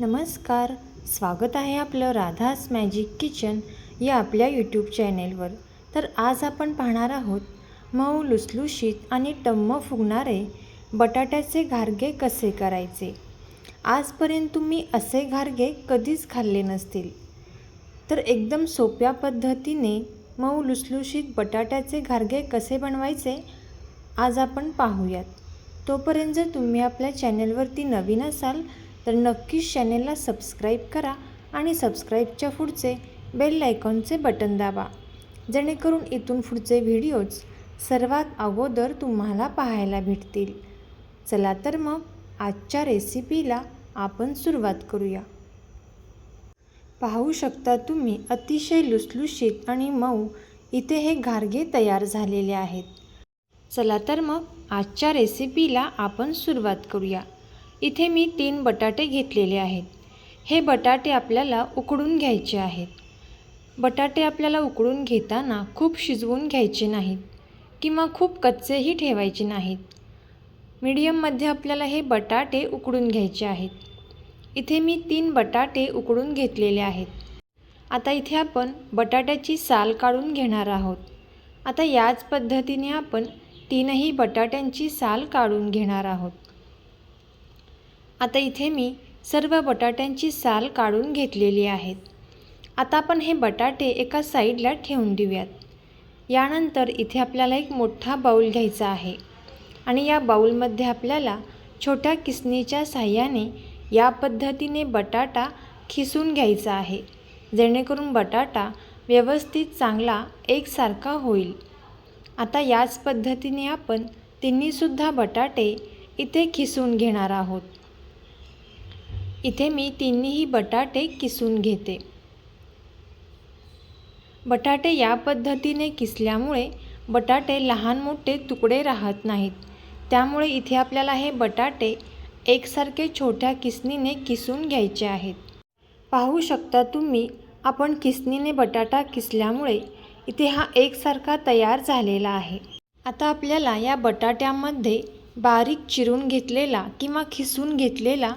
नमस्कार. स्वागत आहे आपलं राधास मॅजिक किचन या आपल्या यूट्यूब चॅनेलवर तर आज आपण पाहणार आहोत मऊ लुसलुशीत आणि टम्म फुगणारे बटाट्याचे घारगे कसे करायचे? आजपर्यंत तुम्ही असे घारगे कधीच खाल्ले नसतील. तर एकदम सोप्या पद्धतीने मऊ लुसलुशीत बटाट्याचे घारगे कसे बनवायचे आज आपण पाहूयात. तोपर्यंत जर तुम्ही आपल्या चॅनलवरती नवीन असाल तर नक्कीच चॅनेलला सबस्क्राईब करा आणि सबस्क्राईबच्या पुढचे बेल आयकॉनचे बटन दाबा. जेणेकरून इथून पुढचे व्हिडिओज सर्वात अगोदर तुम्हाला पाहायला भेटतील. चला तर मग आजच्या रेसिपीला आपण सुरुवात करूया. पाहू शकता तुम्ही अतिशय लुसलुशीत आणि मऊ इथे हे घारगे तयार झालेले आहेत. चला तर मग आजच्या रेसिपीला आपण सुरुवात करूया. इथे मी तीन बटाटे घेतलेले आहेत. हे बटाटे आपल्याला उकडून घ्यायचे आहेत. बटाटे आपल्याला उकडून घेताना खूप शिजवून घ्यायचे नाहीत किंवा खूप कच्चेही ठेवायचे नाहीत. मीडियममध्ये आपल्याला हे बटाटे उकडून घ्यायचे आहेत. इथे मी तीन बटाटे उकडून घेतलेले आहेत. आता इथे आपण बटाट्याची साल काढून घेणार आहोत. आता याच पद्धतीने आपण तीनही बटाट्यांची साल काढून घेणार आहोत. आता इथे मी सर्व बटाट्यांची साल काढून घेतलेली आहेत. आता आपण हे बटाटे एका साईडला ठेवून देऊयात. यानंतर इथे आपल्याला एक मोठा बाऊल घ्यायचा आहे आणि या बाऊलमध्ये आपल्याला छोट्या किसनीच्या साह्याने या पद्धतीने बटाटा खिसून घ्यायचा आहे जेणेकरून बटाटा व्यवस्थित चांगला एकसारखा होईल. आता याच पद्धतीने आपण तिन्हीसुद्धा बटाटे इथे खिसून घेणार आहोत. इथे मी तिन्हीही बटाटे किसून घेते. बटाटे या पद्धतीने किसल्यामुळे बटाटे लहान मोठे तुकडे राहत नाहीत. त्यामुळे इथे आपल्याला हे बटाटे एकसारखे छोट्या किसनीने किसून घ्यायचे आहेत. पाहू शकता तुम्ही आपण किसनीने बटाटा किसल्यामुळे इथे हा एकसारखा तयार झालेला आहे. आता आपल्याला या बटाट्यामध्ये बारीक चिरून घेतलेला किंवा खिसून घेतलेला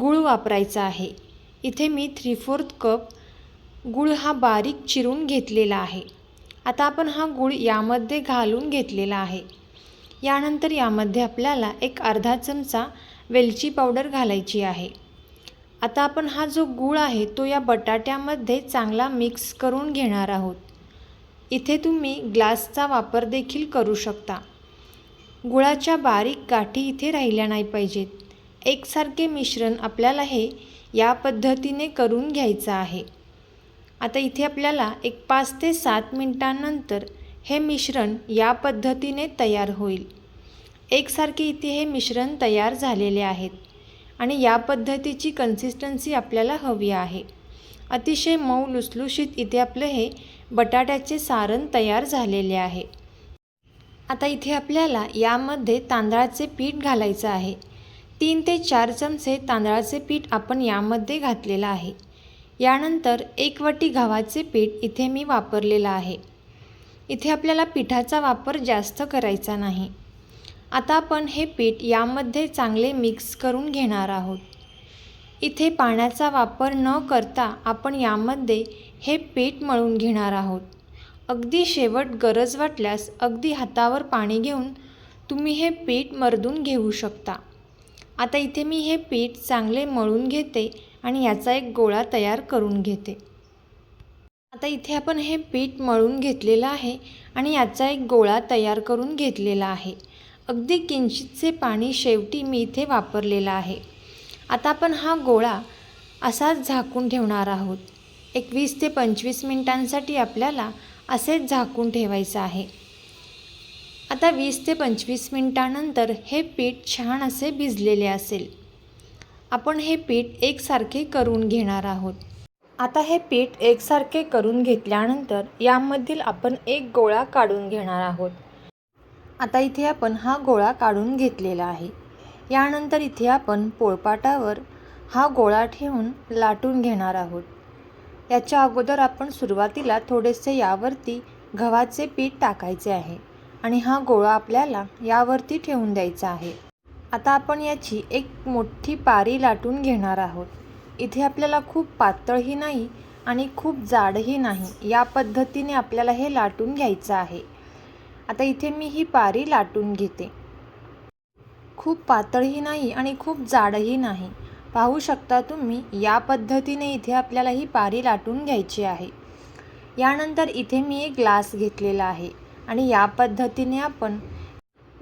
गूळ वापरायचा आहे. इथे मी थ्री फोर्थ कप गूळ हा बारीक चिरून घेतलेला आहे. आता आपण हा गूळ यामध्ये घालून घेतलेला आहे. यानंतर यामध्ये आपल्याला एक अर्धा चमचा वेलची पावडर घालायची आहे. आता आपण हा जो गूळ आहे तो या बटाट्यामध्ये चांगला मिक्स करून घेणार आहोत. इथे तुम्ही ग्लासचा वापर देखील करू शकता. गुळाच्या बारीक गाठी इथे राहिल्या नाही पाहिजेत. एकसारखे मिश्रण आपल्याला हे या पद्धतीने करून घ्यायचं आहे. आता इथे आपल्याला एक पाच ते सात मिनटांनंतर हे मिश्रण या पद्धतीने तयार होईल. एकसारखे इथे हे मिश्रण तयार झालेले आहेत आणि या पद्धतीची कन्सिस्टन्सी आपल्याला हवी आहे. अतिशय मऊ लुसलुशीत इथे आपलं हे बटाट्याचे सारण तयार झालेले आहे. आता इथे आपल्याला यामध्ये तांदळाचे पीठ घालायचं आहे. तीन ते चार चमचे तांदळाचे पीठ आपण यामध्ये घातलेलं आहे. यानंतर एक वाटी गव्हाचे पीठ इथे मी वापरलेलं आहे. इथे आपल्याला पिठाचा वापर जास्त करायचा नाही. आता आपण हे पीठ यामध्ये चांगले मिक्स करून घेणार आहोत. इथे पाण्याचा वापर न करता आपण यामध्ये हे पीठ मळून घेणार आहोत. अगदी शेवट गरज वाटल्यास अगदी हातावर पाणी घेऊन तुम्ही हे पीठ मर्दून घेऊ शकता. आता इथे मी हे पीठ चांगले मळून घेते आणि याचा एक गोळा तयार करून घेते. आता इथे आपण हे पीठ मळून घेतलेलं आहे आणि याचा एक गोळा तयार करून घेतलेला आहे. अगदी किंचितचे पाणी शेवटी मी इथे वापरलेलं आहे. आता आपण हा गोळा असाच झाकून ठेवणार आहोत. एकवीस ते पंचवीस मिनटांसाठी आपल्याला असेच झाकून ठेवायचं आहे. आता वीस ते पंचवीस मिनटानंतर हे पीठ छान असे भिजलेले असेल. आपण हे पीठ एकसारखे करून घेणार आहोत. आता हे पीठ एकसारखे करून घेतल्यानंतर यामधील आपण एक गोळा काढून घेणार आहोत. आता इथे आपण हा गोळा काढून घेतलेला आहे. यानंतर इथे आपण पोळपाटावर हा गोळा ठेवून लाटून घेणार आहोत. याच्या अगोदर आपण सुरुवातीला थोडेसे यावरती गव्हाचे पीठ टाकायचे आहे. आणि हा गोळा आपल्याला यावरती ठेवून द्यायचा आहे. आता आपण याची एक मोठी पारी लाटून घेणार आहोत. इथे आपल्याला खूप पातळही नाही आणि खूप जाडही नाही. या पद्धतीने आपल्याला हे लाटून घ्यायचं आहे. आता इथे मी ही पारी लाटून घेते. खूप पातळही नाही आणि खूप जाडही नाही. पाहू शकता तुम्ही या पद्धतीने इथे आपल्याला ही पारी लाटून घ्यायची आहे. यानंतर इथे मी एक ग्लास घेतलेला आहे. आणि या पद्धतीने आपण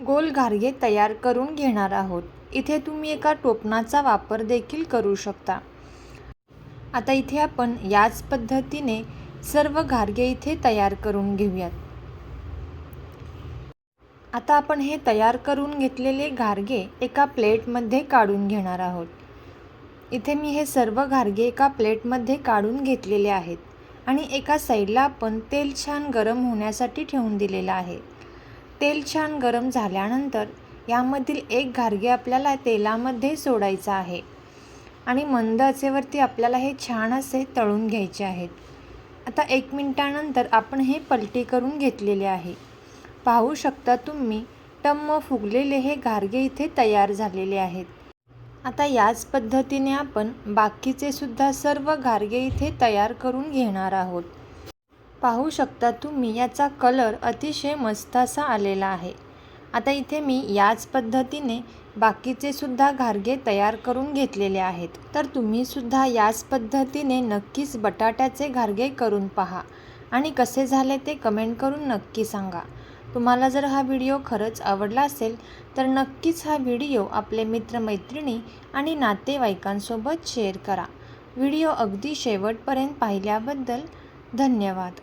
गोल घारगे तयार करून घेणार आहोत. इथे तुम्ही एका टोपणाचा वापर देखील करू शकता. आता इथे आपण याच पद्धतीने सर्व घारगे इथे तयार करून घेऊयात. आता आपण हे तयार करून घेतलेले घारगे एका प्लेटमध्ये काढून घेणार आहोत. इथे मी हे सर्व घारगे एका प्लेटमध्ये काढून घेतलेले आहेत. आणि एका साईडला आपण तेल छान गरम होण्यासाठी ठेवून दिलेलं आहे. तेल छान गरम झाल्यानंतर यामधील एक घारगे आपल्याला तेलामध्ये सोडायचा आहे. आणि मंद आचेवरती आपल्याला हे छान असे तळून घ्यायचे आहेत. आता एक मिनटानंतर आपण हे पलटी करून घेतलेले आहे. पाहू शकता तुम्ही टम्म फुगलेले हे घारगे इथे तयार झालेले आहेत. आता याच पद्धतीने आपण बाकीचे सुद्धा सर्व घारगे इथे तयार करून घेणार आहोत. पाहू शकता तुम्ही याचा कलर अतिशय मस्त असा आलेला आहे. आता इथे मी याच पद्धतीने बाकीचे सुद्धा घारगे तयार करून घेतलेले आहेत. तर तुम्ही सुद्धा याच पद्धतीने नक्कीच बटाट्याचे घारगे करून पहा. आणि कसे झाले ते कमेंट करून नक्की सांगा. तुम्हाला जर हा व्हिडिओ खरंच आवडला असेल तर नक्कीच हा व्हिडिओ आपले मित्रमैत्रिणी आणि नातेवाईकांसोबत शेअर करा. व्हिडिओ अगदी शेवटपर्यंत पाहिल्याबद्दल धन्यवाद.